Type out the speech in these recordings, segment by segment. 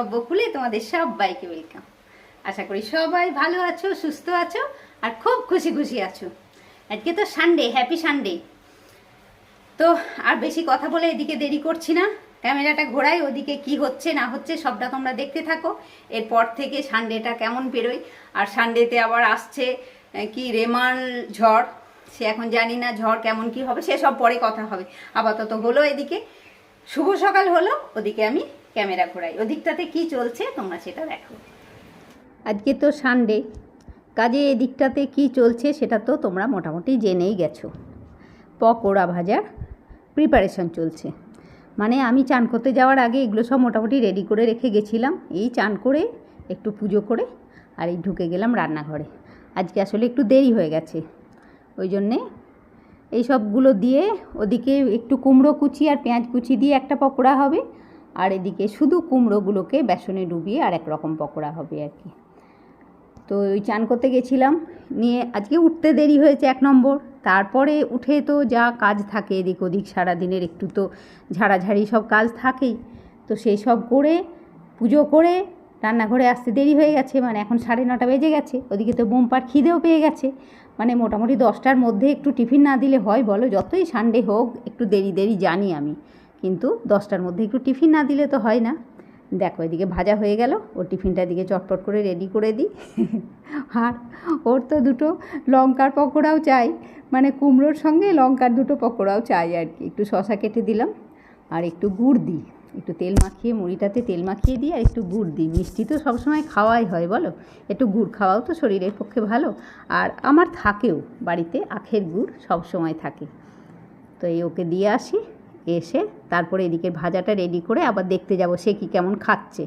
Of বকুলে তোমাদের সবাইকে welcome আশা করি সবাই ভালো আছো, সুস্থ আছো, আর খুব খুশি খুশি আছো। আজকে তো সানডে হ্যাপি সানডে তো আর বেশি কথা বলে এদিকে দেরি করছি না। ক্যামেরাটা ঘোরাই, ওদিকে কি হচ্ছে, না হচ্ছে, সবটা তোমরা দেখতে থাকো। এরপর থেকে সানডেটা কেমন বেরোয়। আর সানডেতে আবার আসছে কি রেমাল ঝড়? সে এখন জানি না ঝড় কেমন কি হবে, সে সব পরে কথা হবে। আপাতত হলো এদিকে। শুভ সকাল হলো, ওদিকে আমি ক্যামেরা ঘোরাই। ওদিকটাতে কি চলছে তোমরা সেটা দেখো। আজকে তো সানডে কাজে এদিকটাতে কি চলছে সেটা তো তোমরা মোটামুটি জেনেই গেছো। পকোড়া ভাজার প্রিপারেশন চলছে। মানে আমি চান করতে যাওয়ার আগে এগুলো সব মোটামুটি রেডি করে রেখে গেছিলাম। এই চান করে, একটু পুজো করে, আর এই ঢুকে গেলাম রান্নাঘরে। আজকে আসলে একটু দেরি হয়ে গেছে। ওই জন্যে এই সবগুলো দিয়ে ওদিকে একটু কুমড়ো কুচি আর পেঁয়াজ কুচি দিয়ে একটা পকোড়া হবে। আর এদিকে শুধু কুমড়োগুলোকে বেসনে ডুবিয়ে আর এক রকম পকোড়া হবে আর কি। তো ওই চান করতে গেছিলাম, নিয়ে আজকে উঠতে দেরি হয়েছে এক নম্বর। তারপরে উঠে তো যা কাজ থাকে এদিক ওদিক, সারাদিনের একটু তো ঝাড়াঝাড়ি সব কাজ থাকেই। তো সেই সব করে, পুজো করে রান্নাঘরে আসতে দেরি হয়ে গেছে মানে এখন সাড়ে নটা বেজে গেছে। ওদিকে তো বোমপার খিদেও পেয়ে গেছে। মানে মোটামুটি দশটার মধ্যে একটু টিফিন না দিলে হয় বলো, যতই সানডে হোক, একটু দেরি দেরি জানি আমি। কিন্তু দশটার মধ্যে একটু টিফিন না দিলে তো হয় না। দেখো, এদিকে ভাজা হয়ে গেল, ওর টিফিনটা দিকে চটপট করে রেডি করে দিই। আর ওর তো দুটো লঙ্কার পকোড়াও চাই মানে কুমড়োর সঙ্গে লঙ্কার দুটো পকোড়াও চাই আর কি। একটু শশা কেটে দিলাম আর একটু গুড় দিই। একটু তেল মাখিয়ে, মুড়িটাতে তেল মাখিয়ে দিই আর একটু গুড় দিই। মিষ্টি তো সবসময় খাওয়াই হয়, বলো? একটু গুড় খাওয়াও তো শরীরের পক্ষে ভালো। আর আমার থাকেও বাড়িতে আখের গুড় সবসময় থাকে। তো এই ওকে দিয়ে আসি। এসে তারপরে এদিকে ভাজাটা রেডি করে আবার দেখতে যাব সে কি কেমন খাচ্ছে।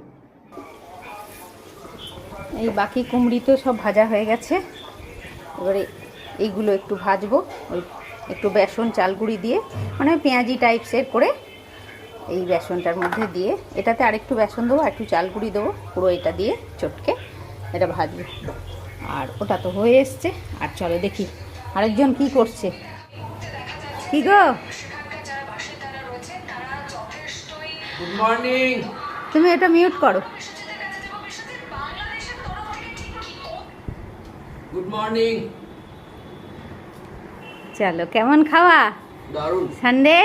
এই বাকি কুমড়ি তো সব ভাজা হয়ে গেছে। এবারে এইগুলো একটু ভাজবো, ওই একটু বেসন চালগুড়ি দিয়ে মানে পেঁয়াজি টাইপসের করে এই বেসনটার মধ্যে দিয়ে, এটাতে আরেকটু বেসন দেবো একটু চালগুড়ি দেবো, পুরো এটা দিয়ে চটকে এটা ভাজবো। আর ওটা তো হয়ে এসছে, আর চলো দেখি আরেকজন কি করছে। কি গো? গুড মর্নিং তুমি এটা মিউট করো। গুড মর্নিং চলো কেমন খাওয়া? দারুণ। সানডে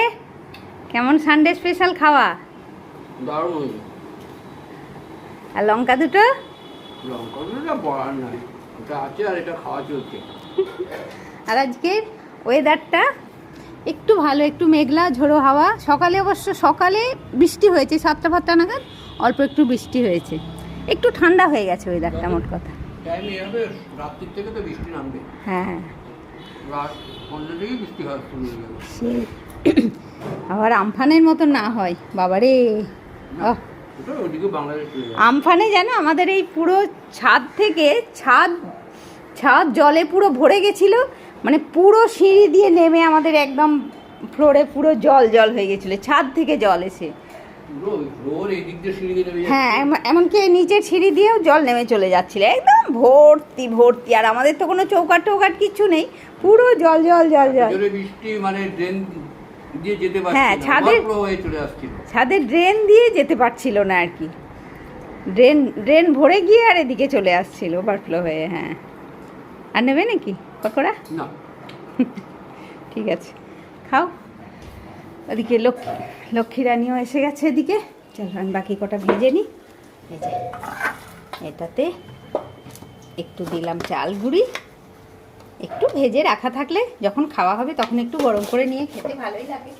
কেমন সানডে স্পেশাল খাওয়া? দারুণ আর লঙ্কা দুটো? লঙ্কা বলার ওটা আছে আর এটা খাওয়া চলছে। আর আজকের ওয়েদারটা একটু ভালো একটু মেঘলা ঝোড়ো হাওয়া। সকালে অবশ্য সকালে বৃষ্টি হয়েছে সাতটা ফাতটা নাগাদ অল্প একটু বৃষ্টি হয়েছে। একটু ঠান্ডা হয়ে গেছে ওয়েদারটা মোট কথা। হ্যাঁ। আবার আমফানের মতো না হয় বাবারে। আমফানে জানো আমাদের এই পুরো ছাদ থেকে ছাদ ছাদ জলে পুরো ভরে গেছিল মানে পুরো সিঁড়ি দিয়ে নেমে আমাদের একদম ফ্লোরে পুরো জল জল হয়ে গেছিল ছাদ থেকে জল এসে। হ্যাঁ এমনকি নিচের সিঁড়ি দিয়েও জল নেমে চলে যাচ্ছিল একদম ভর্তি ভর্তি আর আমাদের তো কোনো চৌকাট টৌকাট কিচ্ছু নেই পুরো জল জল জল জল। বৃষ্টি মানে ড্রেন দিয়ে যেতে হ্যাঁ, ছাদের- ছাদের ড্রেন দিয়ে যেতে পারছিল না আর কি। ড্রেন ড্রেন ভরে গিয়ে আর এদিকে চলে আসছিল ওভারফ্লো হয়ে হ্যাঁ। আর নেবে নাকি? পকোড়া না। ঠিক আছে। খাও। ওদিকে লক্ষ্মী লক্ষ্মী রানীও এসে গেছে এদিকে। চলো আমি বাকি কটা ভেজে নিই। এই যে এটাতে একটু দিলাম চাল গুঁড়ি। একটু ভেজে রাখা থাকলে যখন খাওয়া হবে তখন একটু গরম করে নিয়ে খেতে ভালোই লাগে।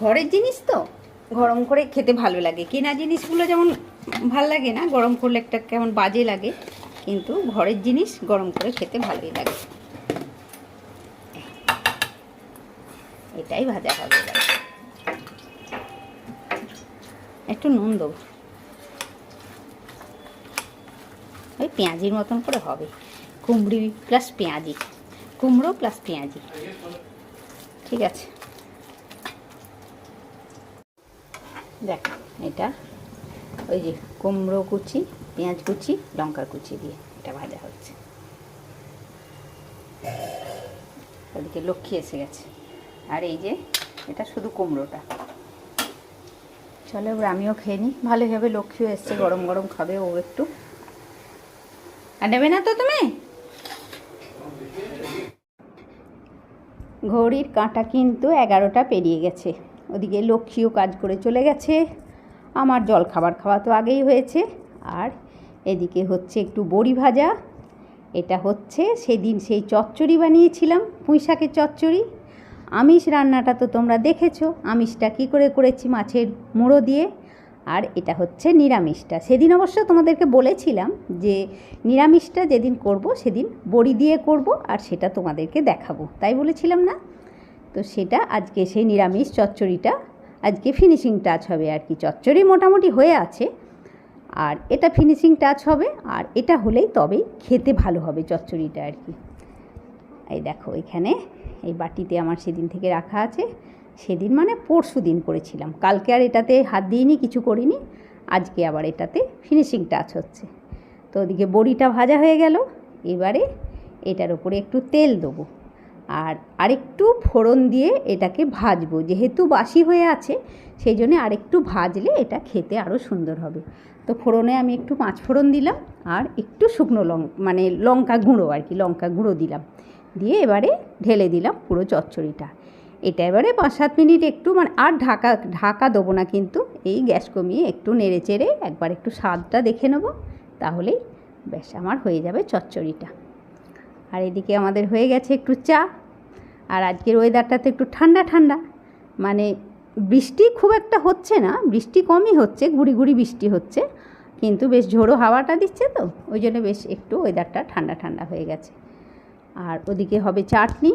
ঘরের জিনিস তো গরম করে খেতে ভালো লাগে। কেনা জিনিসগুলো যেমন ভালো লাগে না গরম করলে একটা কেমন বাজে লাগে। কিন্তু ঘরের জিনিস গরম করে খেতে ভালোই লাগে। এটাই ভাজা হবে একটু নুন দেবো। ওই পেঁয়াজির মতন করে হবে। কুমড়ি প্লাস পেঁয়াজি। কুমড়ো প্লাস পেঁয়াজি। ঠিক আছে। দেখ, এটা ওই যে কুমড়ো কুচি পেঁয়াজ কুচি লঙ্কা কুচি দিয়ে এটা ভাজা হচ্ছে। ওদিকে লক্ষ্মী এসে গেছে। আর এই যে, এটা শুধু কুমড়োটা। চলো এবার আমিও খেয়ে নিই। ভালোই হবে লক্ষ্মীও এসছে, গরম গরম খাবে ও একটু। আর নেবে না তো তুমি? ঘড়ির কাঁটা কিন্তু এগারোটা পেরিয়ে গেছে। ওদিকে লক্ষ্মীও কাজ করে চলে গেছে। আমার জল খাবার খাওয়া তো আগেই হয়েছে। আর এদিকে হচ্ছে একটু বড়ি ভাজা, এটা হচ্ছে সেদিন সেই চচ্চড়ি বানিয়েছিলাম পুঁই শাকের চচ্চড়ি। আমিষ রান্নাটা তো তোমরা দেখেছ, আমিষটা কী করে করেছি মাছের মুড়ো দিয়ে, আর এটা হচ্ছে নিরামিষটা। সেদিন অবশ্য তোমাদেরকে বলেছিলাম যে নিরামিষটা যেদিন করব সেদিন বড়ি দিয়ে করব, আর সেটা তোমাদেরকে দেখাবো, তাই বলেছিলাম না? তো সেটা আজকে সেই নিরামিষ চচ্চড়িটা, আজকে ফিনিশিং টাচ হবে আর কি। চচ্চড়ি মোটামুটি হয়ে আছে আর এটা ফিনিশিং টাচ হবে, আর এটা হলেই তবেই খেতে ভালো হবে চচ্চড়িটা আর কি। এই দেখো এখানে, এই বাটিতে আমার সেদিন থেকে রাখা আছে। সেদিন মানে পরশু দিন করেছিলাম। কালকে আর এটাতে হাত দিইনি, কিছু করিনি। আজকে আবার এটাতে ফিনিশিং টাচ হচ্ছে। তো ওদিকে বড়িটা ভাজা হয়ে গেল। এবারে এটার উপরে একটু তেল দেবো। আর আরেকটু ফোড়ন দিয়ে এটাকে ভাজবো। যেহেতু বাসি হয়ে আছে, সেই জন্যে আরেকটু ভাজলে এটা খেতে আরও সুন্দর হবে। তো ফোড়নে আমি একটু পাঁচ ফোড়ন দিলাম আর একটু শুকনো লঙ্কা মানে লঙ্কা গুঁড়ো আর কি, লঙ্কা গুঁড়ো দিলাম। দিয়ে এবারে ঢেলে দিলাম পুরো চচ্চড়িটা। এটা এবারে পাঁচ সাত মিনিট একটু মানে আর ঢাকা ঢাকা দেবো না কিন্তু, এই গ্যাস কমিয়ে একটু নেড়ে চেড়ে একবার একটু স্বাদটা দেখে নেব, তাহলেই ব্যাস আমার হয়ে যাবে চচ্চড়িটা। আর এদিকে আমাদের হয়ে গেছে একটু চা। আর আজকের ওয়েদারটা তো একটু ঠান্ডা ঠান্ডা। মানে বৃষ্টি খুব একটা হচ্ছে না, বৃষ্টি কমই হচ্ছে গুড়ি গুড়ি বৃষ্টি হচ্ছে। কিন্তু বেশ ঝোড়ো হাওয়াটা দিচ্ছে তো, ওই জন্য বেশ একটু ওয়েদারটা ঠান্ডা ঠান্ডা হয়ে গেছে। আর ওদিকে হবে চাটনি,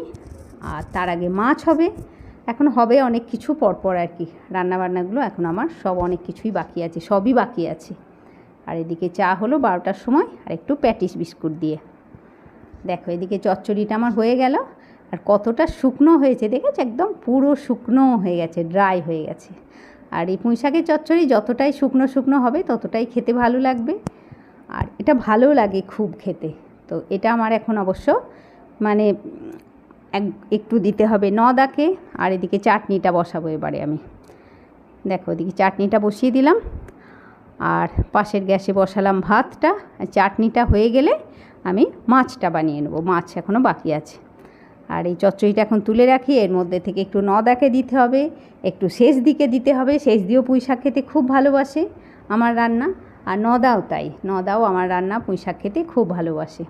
আর তার আগে মাছ হবে। এখন হবে অনেক কিছু পরপর আর কি। রান্নাবান্নাগুলো এখন আমার সব অনেক কিছুই বাকি আছে, সবই বাকি আছে। আর এদিকে চা হলো বারোটার সময়, আর একটু প্যাটিস বিস্কুট দিয়ে। দেখো, এদিকে চচ্চড়িটা আমার হয়ে গেল। আর কতটা শুকনো হয়েছে, দেখেছ? একদম পুরো শুকনো হয়ে গেছে ড্রাই হয়ে গেছে। আর এই পুঁইশাকের চচ্চড়ি যতটাই শুকনো শুকনো হবে, ততটাই খেতে ভালো লাগবে। আর এটা ভালো লাগে খুব খেতে। তো এটা আমার এখন অবশ্য মানে এক, একটু দিতে হবে নদাকে, আর এদিকে চাটনিটা বসাবো এবারে আমি। দেখো এদিকে চাটনিটা বসিয়ে দিলাম। আর পাশের গ্যাসে বসালাম ভাতটা। চাটনিটা হয়ে গেলে আমি মাছটা বানিয়ে নেব। মাছ এখনও বাকি আছে। আর এই চচ্চড়িটা এখন তুলে রাখি, এর মধ্যে থেকে একটু নদাকে দিতে হবে, একটু শেষ দিকে দিতে হবে, শেষ দিয়েও পুঁই শাক খেতে খুব ভালোবাসে আমার রান্না, আর নদাও তাই, নদাও আমার রান্না পুঁই শাক খেতে খুব ভালোবাসে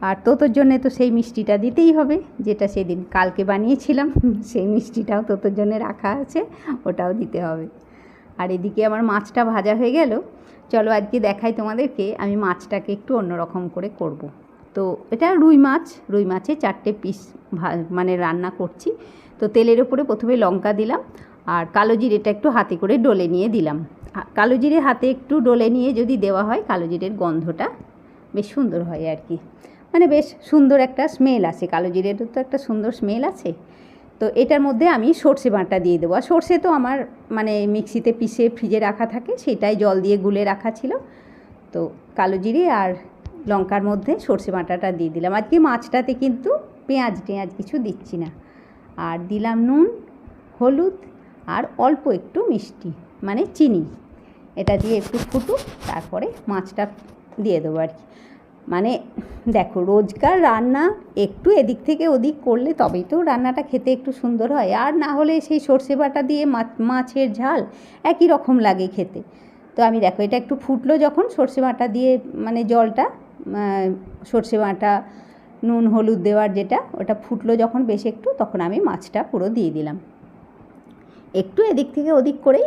আর তোতোর জন্যে তো সেই মিষ্টিটা দিতেই হবে, যেটা সেদিন কালকে বানিয়েছিলাম, সেই মিষ্টিটাও তোতোর জন্যে রাখা আছে, ওটাও দিতে হবে আর এদিকে আমার মাছটা ভাজা হয়ে গেল, চলো আজকে দেখাই তোমাদেরকে, আমি মাছটাকে একটু অন্যরকম করে করব। তো এটা রুই মাছ, রুই মাছে চারটে পিস মানে রান্না করছি। তো তেলের ওপরে প্রথমে লঙ্কা দিলাম আর কালো জিরেটা একটু হাতে করে ডলে নিয়ে দিলাম। কালো জিরে হাতে একটু ডলে নিয়ে যদি দেওয়া হয় কালো জিরের গন্ধটা বেশ সুন্দর হয় আর কি। মানে বেশ সুন্দর একটা স্মেল আছে কালো জিরেরও তো একটা সুন্দর স্মেল আছে। তো এটার মধ্যে আমি সর্ষে বাঁটা দিয়ে দেবো। আর সর্ষে তো আমার মানে মিক্সিতে পিষে ফ্রিজে রাখা থাকে, সেটাই জল দিয়ে গুলে রাখা ছিল। তো কালো জিরে আর লঙ্কার মধ্যে সর্ষে বাটাটা দিয়ে দিলাম। আজকে মাছটাতে কিন্তু পেঁয়াজ টেঁয়াজ কিছু দিচ্ছি না। আর দিলাম নুন, হলুদ আর অল্প একটু মিষ্টি মানে চিনি। এটা দিয়ে একটু ফুটুক, তারপরে মাছটা দিয়ে দেবো আর কি। মানে দেখো, রোজকার রান্না একটু এদিক থেকে ওদিক করলে তবেই তো রান্নাটা খেতে একটু সুন্দর হয়। আর না হলে সেই সর্ষে বাটা দিয়ে মাছের ঝাল একই রকম লাগে খেতে। তো আমি দেখো, এটা একটু ফুটলো যখন সর্ষে বাটা দিয়ে মানে জলটা সর্ষে বাটা, নুন, হলুদ দেওয়ার যেটা, ওটা ফুটলো যখন বেশ একটু, তখন আমি মাছটা পুরো দিয়ে দিলাম। একটু এদিক থেকে ওদিক করেই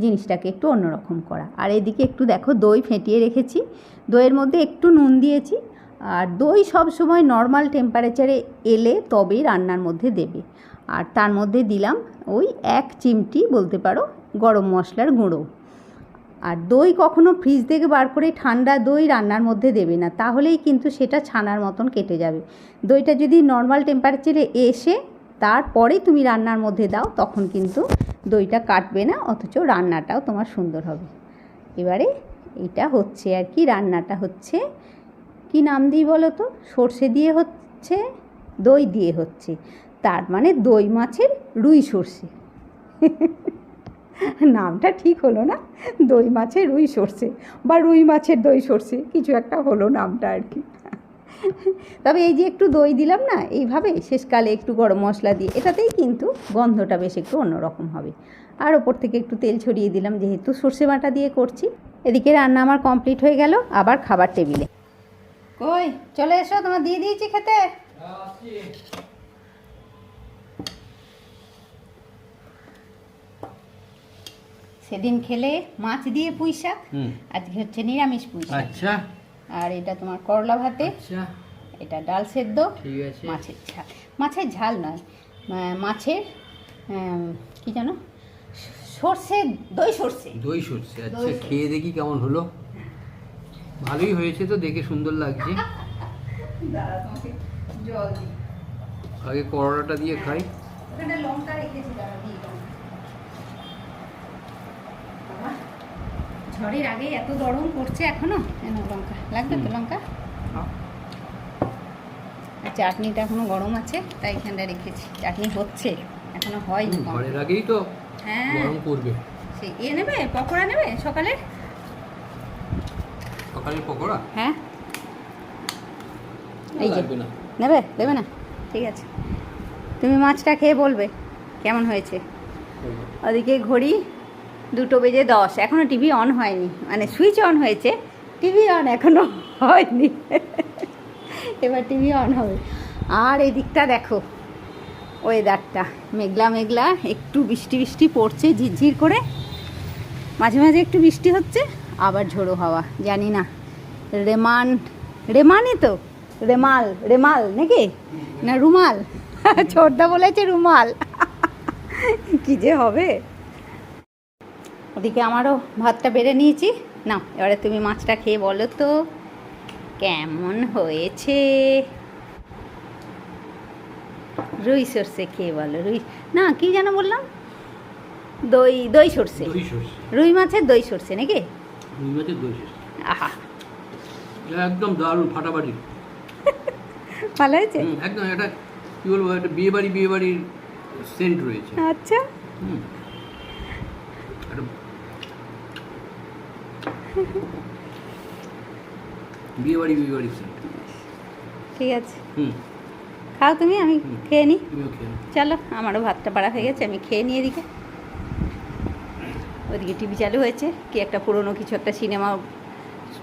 জিনিসটাকে একটু অন্যরকম করা। আর এদিকে একটু দেখো, দই ফেটিয়ে রেখেছি। দইয়ের মধ্যে একটু নুন দিয়েছি। আর দই সব সময় নর্মাল টেম্পারেচারে এলে তবেই রান্নার মধ্যে দেবে। আর তার মধ্যে দিলাম ওই এক চিমটি বলতে পারো গরম মশলার গুঁড়ো। আর দই কখনো ফ্রিজ থেকে বার করে ঠান্ডা দই রান্নার মধ্যে দেবে না, তাহলেই কিন্তু সেটা ছানার মতন কেটে যাবে। দইটা যদি নর্মাল টেম্পারেচারে এসে তারপরে তুমি রান্নার মধ্যে দাও, তখন কিন্তু দইটা কাটবে না, অথচ রান্নাটাও তোমার সুন্দর হবে। এবারে এটা হচ্ছে আর কি, রান্নাটা হচ্ছে। কি নাম দিই বলো তো? সর্ষে দিয়ে হচ্ছে, দই দিয়ে হচ্ছে। তার মানে দই মাছের রুই সর্ষে। নামটা ঠিক হলো না, দই মাছের রুই সর্ষে বা রুই মাছের দই সর্ষে, কিছু একটা হলো নামটা আর কি। তবে এই যে একটু দই দিলাম না, এইভাবে শেষকালে একটু গরম মশলা দিয়ে, এটাতেই কিন্তু গন্ধটা বেশ একটু অন্যরকম হবে। আর ওপর থেকে একটু তেল ছড়িয়ে দিলাম, যেহেতু সর্ষে বাটা দিয়ে করছি। এদিকে রান্না আমার কমপ্লিট হয়ে গেল, আবার খাবার টেবিলে। কই, চলে এসো, তোমার দিয়ে দিয়েছি খেতে? সেদিন খেলে মাছ দিয়ে পুঁই শাক হুম। আজকে হচ্ছে নিরামিষ পুঁই শাক আচ্ছা। আর এটা তোমার করলা ভাতে আচ্ছা। এটা ডাল সেদ্ধ মাছের ঝাল। মাছের ঝাল নয় মাছের কি জানো? সর্ষে দই সর্ষে। দই সর্ষে আচ্ছা। দই খেয়ে দেখি কেমন হলো। ভালোই হয়েছে তো দেখে সুন্দর লাগছে। আগে করলাটা দিয়ে খাই। লঙ্কা রেখেছি দাঁড়া দিয়ে দাও। বাবা, ঝড়ের আগে এত গরম পড়ছে এখনও? কেন লঙ্কা। লাগবে তো লঙ্কা? আর চাটনিটা এখনও গরম আছে তাই এখানটা রেখেছি। চাটনি হচ্ছে এখনও হয়নি। ঘরের আগেই তো হ্যাঁ। গরম করবে সে এ নেবে? পকোড়া নেবে সকালে? সকালের পকোড়া? হ্যাঁ। এই যে। নেবে? দেবে না? ঠিক আছে। তুমি মাছটা খেয়ে বলবে কেমন হয়েছে? ওদিকে ঘড়ি দুটো বেজে দশ। এখনও টিভি অন হয়নি। মানে সুইচ অন হয়েছে। টিভি অন এখনও হয়নি। এবার টিভি অন হবে। আর এই দিকটা দেখো ওয়েদারটা মেঘলা মেঘলা, একটু বৃষ্টি বৃষ্টি পড়ছে, ঝিরঝির করে। মাঝে মাঝে একটু বৃষ্টি হচ্ছে, আবার ঝোড়ো হাওয়া। জানি না। রেমান রেমানই তো? রেমাল রেমাল নাকি? না, রুমাল। ছোটদা বলেছে রুমাল। কি যে হবে? ওদিকে আমারও ভাতটা বেড়ে নিয়েছি। না এবারে তুমি মাছটা খেয়ে বলো তো কেমন হয়েছে? রুই সর্ষে খেয়ে বলো রুই না কি যেন বললাম? দই দই সর্ষে। রুই মাছের দই সর্ষে নাকি? রুই মাছের দই সরষে। আহা। একদম দারুণ ফাটাফাটি। ভালো হয়েছে? একদম একটা কি বলব একটা বিয়ে বাড়ি বিয়ে বাড়ির সেন্ট রয়েছে। আচ্ছা। হুম। বিয়ে বাড়ি বিয়ে সেন্ট ঠিক আছে। হুম। খাও তুমি আমি খেয়ে নিই। চলো আমারও ভাতটা পাড়া হয়ে গেছে আমি খেয়ে নিই এদিকে। ওদিকে টিভি চালু হয়েছে কি একটা পুরনো কিছু একটা সিনেমা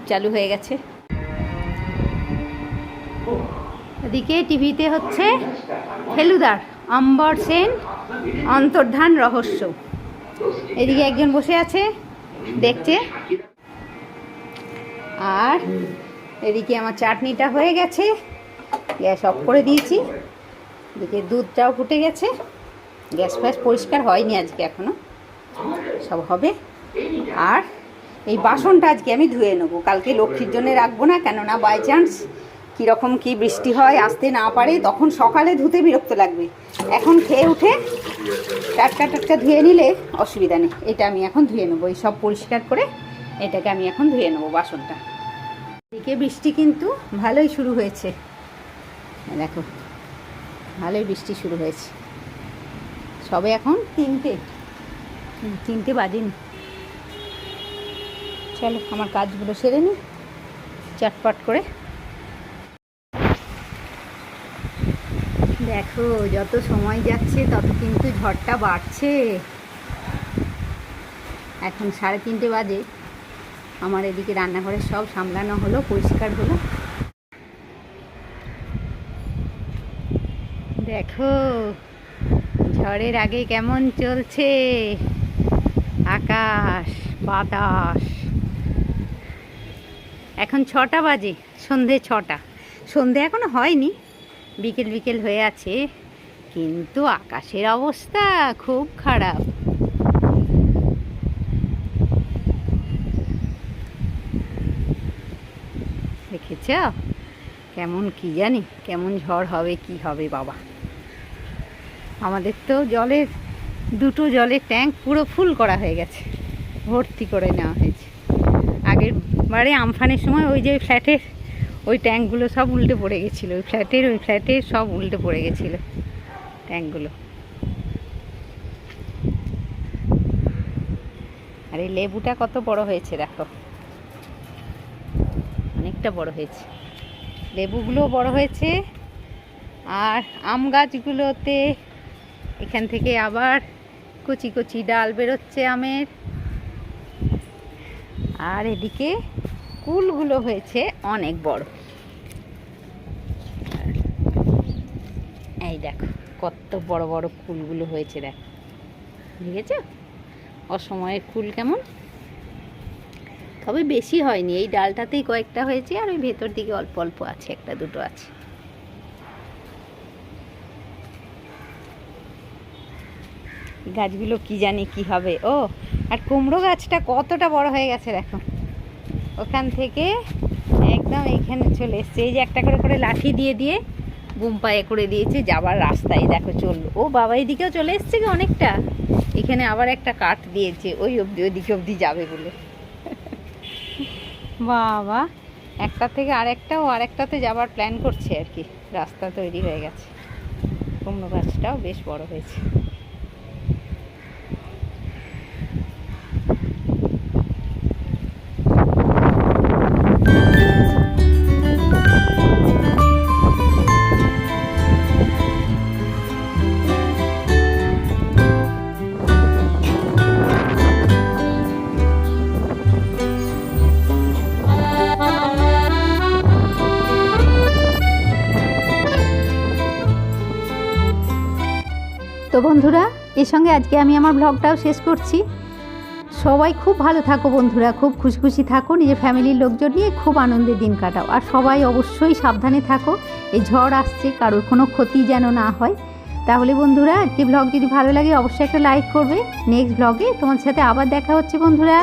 চালু হয়ে গেছে। ওদিকে টিভিতে হচ্ছে ফেলুদার অম্বর সেন অন্তর্ধান রহস্য। এদিকে একজন বসে আছে দেখছে। আর এদিকে আমার চাটনিটা হয়ে গেছে। গ্যাস অফ করে দিয়েছি। এদিকে দুধটাও ফুটে গেছে। গ্যাস ফ্যাস পরিষ্কার হয়নি আজকে এখনও। সব হবে। আর এই বাসনটা আজকে আমি ধুয়ে নেব। কালকে লক্ষ্মীর জন্য রাখব না, কেননা বাই চান্স কীরকম কী বৃষ্টি হয়, আসতে না পারে, তখন সকালে ধুতে বিরক্ত লাগবে। এখন খেয়ে উঠে টাটকা টাটকা ধুয়ে নিলে অসুবিধা নেই। এটা আমি এখন ধুয়ে নেব। এই সব পরিষ্কার করে এটাকে আমি এখন ধুয়ে নেব বাসনটা। এদিকে বৃষ্টি কিন্তু ভালোই শুরু হয়েছে। দেখো, ভালোই বৃষ্টি শুরু হয়েছে। সবে এখন তিনটে তিনটে বাজেনি। চলো, আমার কাজগুলো সেরে নিই চটপট করে। দেখো, যত সময় যাচ্ছে, তত কিন্তু ঝড়টা বাড়ছে। এখন সাড়ে তিনটে বাজে। আমার এদিকে রান্নাঘরে সব সামলানো হলো, পরিষ্কার হলো। দেখো, ঝড়ের আগে কেমন চলছে? আকাশ, বাতাস। এখন ছটা বাজে, সন্ধে ছটা। সন্ধে এখনও হয়নি, বিকেল বিকেল হয়ে আছে, কিন্তু আকাশের অবস্থা খুব খারাপ। দেখেছ কেমন কি জানি, কেমন ঝড় হবে, কি হবে বাবা। আমাদের তো জলের, দুটো জলের ট্যাঙ্ক পুরো ফুল করা হয়ে গেছে, ভর্তি করে নেওয়া হয়েছে। আগের বারে আমফানের সময় ওই যে ফ্ল্যাটের, ওই ট্যাঙ্কগুলো সব উল্টে পড়ে গেছিল। ওই ফ্ল্যাটের ওই ফ্ল্যাটের সব উল্টে পড়ে গেছিল, ট্যাঙ্কগুলো। আর এই লেবুটা কত বড় হয়েছে দেখো। অনেকটা বড় হয়েছে। লেবুগুলো বড় হয়েছে আর আম গাছগুলোতে এখান থেকে আবার কচি কচি ডাল বেরোচ্ছে আমের। আর এদিকে কুলগুলো হয়েছে অনেক বড়। এই দেখো, কত বড় বড় কুলগুলো হয়েছে দেখো। দেখেছ? অসময়ের কুল কেমন? তবে বেশি হয়নি। এই ডালটাতেই কয়েকটা হয়েছে আর ওই ভেতর দিকে অল্প অল্প আছে, একটা দুটো আছে। গাছগুলো কি জানি কি হবে। ও, আর কুমড়ো গাছটা কতটা বড় হয়ে গেছে দেখো। ওখান থেকে একদম এখানে চলে এসছে। এই যে একটা করে করে লাঠি দিয়ে দিয়ে বুম পায়ে করে দিয়েছে যাবার রাস্তায়। দেখো চলল। ও বাবা, এদিকেও চলে এসছে কি অনেকটা? এখানে আবার একটা কাঠ দিয়েছে। ওই অবধি ওইদিকে অবধি যাবে বলে। বাবা, একটা থেকে আরেকটা ও আরেকটাতে যাবার প্ল্যান করছে আর কি। রাস্তা তৈরি হয়ে গেছে। কুমড়ো গাছটাও বেশ বড় হয়েছে। বন্ধুরা, এর সঙ্গে আজকে আমি আমার ব্লগটাও শেষ করছি। সবাই খুব ভালো থাকো বন্ধুরা, খুব খুশি খুশি থাকো, নিজের ফ্যামিলির লোকজন নিয়ে খুব আনন্দে দিন কাটাও। আর সবাই অবশ্যই সাবধানে থাকো, এই ঝড় আসছে, কারোর কোনো ক্ষতি যেন না হয়। তাহলে বন্ধুরা আজকে ব্লগ যদি ভালো লাগে, অবশ্যই একটা লাইক করবে। নেক্সট ব্লগে তোমার সাথে আবার দেখা হচ্ছে বন্ধুরা।